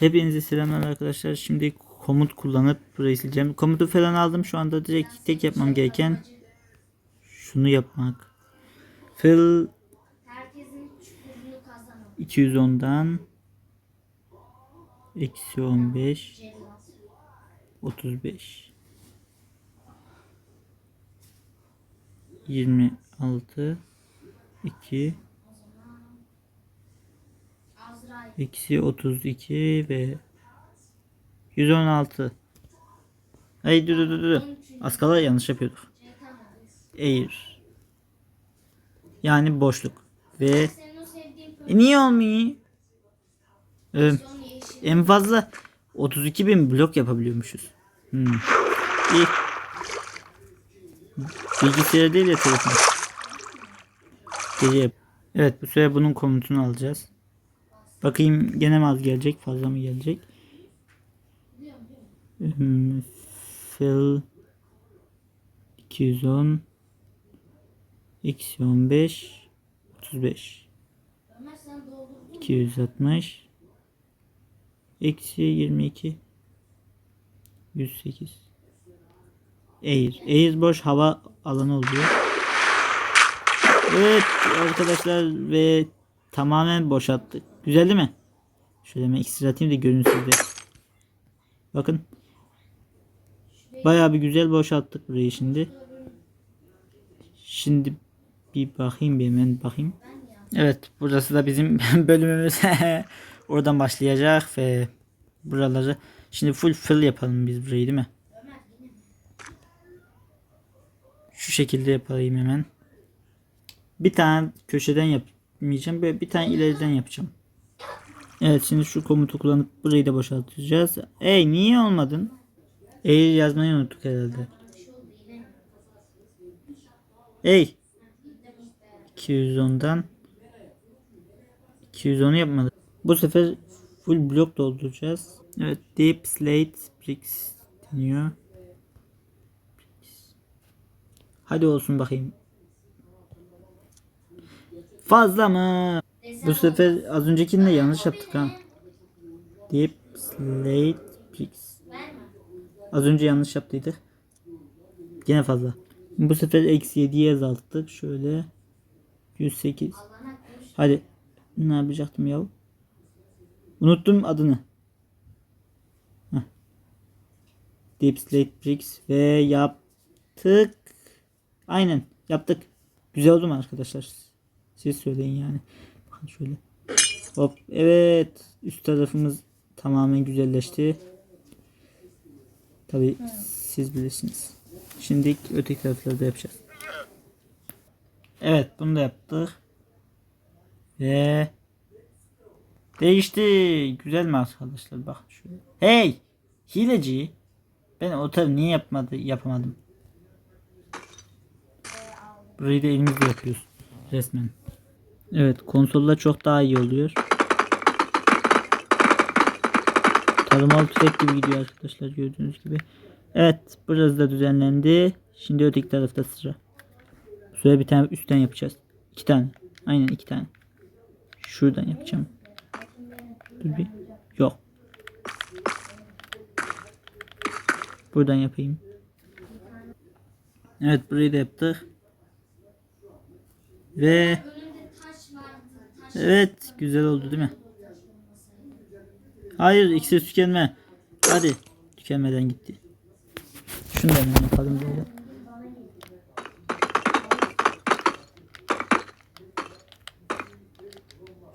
Hepinize selamlar arkadaşlar. Şimdi komut kullanıp burayı sileceğim. Komutu falan aldım. Şu anda direkt tek yapmam gereken şunu yapmak. Fill Herkesin çukurunu kazanın. 210'dan eksi 15 Cellat. 35 26 2 Azrail. Eksi 32 ve 116 Ay dur dur dur. Az kala yanlış yapıyorduk. Air. Yani boşluk. Ve e, niye olmuyor? Ee, en fazla 32 bin blok yapabiliyormuşuz. Hmm. İyi. Bilgisayar değil ya telefon. Gece. Evet bu sefer bunun komutunu alacağız. Bakayım gene mi az gelecek fazla mı gelecek? Fill 210 eksi 15 35 Ömer sen doldurdun. 260 eksi 22 108 Air. Air boş hava alanı oluyor. Evet arkadaşlar ve tamamen boşalttık. Güzel değil mi? Şöyle hemen iksir atayım da görün sizde. Bakın. Bayağı bir güzel boşalttık burayı şimdi. Şimdi bir bakayım bir hemen bakayım. Evet burası da bizim bölümümüz. Oradan başlayacak ve buraları şimdi full fill yapalım biz burayı değil mi? Şu şekilde yapayım hemen. Bir tane köşeden yapmayacağım. Böyle bir tane ileriden yapacağım. Evet şimdi şu komutu kullanıp burayı da boşaltacağız. Ey niye olmadın? Eğri yazmayı unuttuk herhalde. Ey 210'dan 210'u yapmadık. Bu sefer full blok dolduracağız. Evet deep slate bricks deniyor. Hadi olsun bakayım. Fazla mı? Bu sefer az öncekini de yanlış yaptık ha. Deep slate bricks. Az önce yanlış yaptıydık. Gene fazla. Bu sefer eksi 7'ye azalttık. Şöyle 108. Hadi. Ne yapacaktım ya? Unuttum adını. Heh. Deep Slate Bricks ve yaptık. Aynen yaptık. Güzel oldu mu arkadaşlar? Siz söyleyin yani. Bakın şöyle. Hop. Evet. Üst tarafımız tamamen güzelleşti. Tabi siz bilirsiniz. Şimdi öteki tarafları da yapacağız. Evet bunu da yaptık. Ve değişti. Güzel mi arkadaşlar? Bak şöyle. Hey! Hileci. Ben o tarafı niye yapmadı, yapamadım? Burayı da elimizle yapıyoruz. Resmen. Evet konsolda çok daha iyi oluyor. Tarımalı tüfek gibi gidiyor arkadaşlar gördüğünüz gibi. Evet burası da düzenlendi. Şimdi öteki tarafta sıra. Şöyle bir tane üstten yapacağız. İki tane. Aynen iki tane. Şuradan yapacağım. Dur bir. Yok. Buradan yapayım. Evet burayı da yaptık. Ve evet güzel oldu değil mi? Hayır iksir tükenme. Hadi. Tükenmeden gitti. Şunu da yapalım böyle.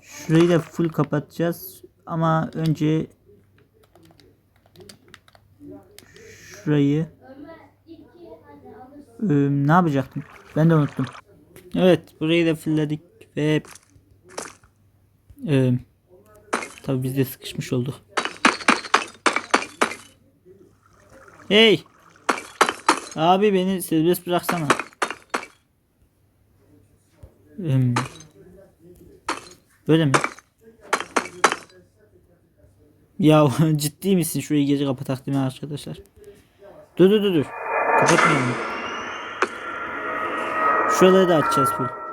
Şurayı da full kapatacağız. Ama önce şurayı Ee, ne yapacaktım? Ben de unuttum. Evet burayı da fullledik ve ee, tabi biz de sıkışmış olduk. Hey! Abi beni serbest bıraksana. Ee, böyle mi? Ya ciddi misin? Şurayı gece kapatak değil mi arkadaşlar? Dur dur dur dur. Kapatmayalım. Şuraları da açacağız full.